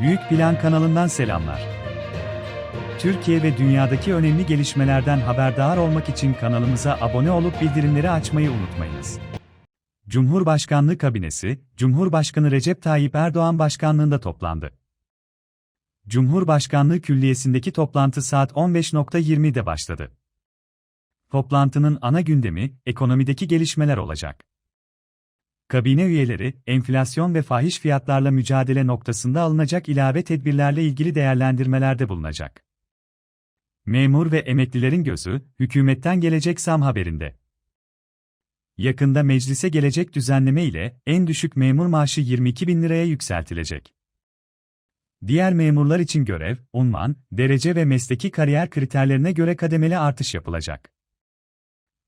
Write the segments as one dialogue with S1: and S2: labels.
S1: Büyük Plan kanalından selamlar. Türkiye ve dünyadaki önemli gelişmelerden haberdar olmak için kanalımıza abone olup bildirimleri açmayı unutmayınız. Cumhurbaşkanlığı kabinesi, Cumhurbaşkanı Recep Tayyip Erdoğan başkanlığında toplandı. Cumhurbaşkanlığı Külliyesi'ndeki toplantı saat 15.20'de başladı. Toplantının ana gündemi, ekonomideki gelişmeler olacak. Kabine üyeleri, enflasyon ve fahiş fiyatlarla mücadele noktasında alınacak ilave tedbirlerle ilgili değerlendirmelerde bulunacak. Memur ve emeklilerin gözü, hükümetten gelecek zam haberinde. Yakında meclise gelecek düzenleme ile en düşük memur maaşı 22 bin liraya yükseltilecek. Diğer memurlar için görev, unvan, derece ve mesleki kariyer kriterlerine göre kademeli artış yapılacak.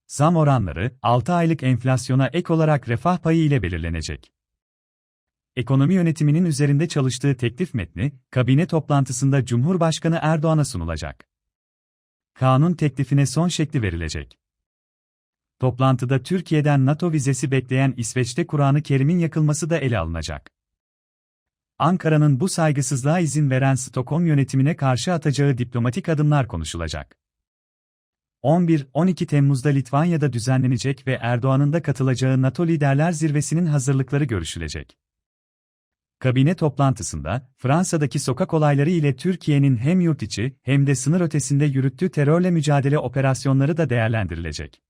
S1: Zam oranları, 6 aylık enflasyona ek olarak refah payı ile belirlenecek. Ekonomi yönetiminin üzerinde çalıştığı teklif metni, kabine toplantısında Cumhurbaşkanı Erdoğan'a sunulacak. Kanun teklifine son şekli verilecek. Toplantıda Türkiye'den NATO vizesi bekleyen İsveç'te Kur'an-ı Kerim'in yakılması da ele alınacak. Ankara'nın bu saygısızlığa izin veren Stockholm yönetimine karşı atacağı diplomatik adımlar konuşulacak. 11-12 Temmuz'da Litvanya'da düzenlenecek ve Erdoğan'ın da katılacağı NATO Liderler Zirvesi'nin hazırlıkları görüşülecek. Kabine toplantısında, Fransa'daki sokak olayları ile Türkiye'nin hem yurt içi hem de sınır ötesinde yürüttüğü terörle mücadele operasyonları da değerlendirilecek.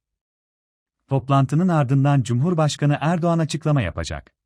S1: Toplantının ardından Cumhurbaşkanı Erdoğan açıklama yapacak.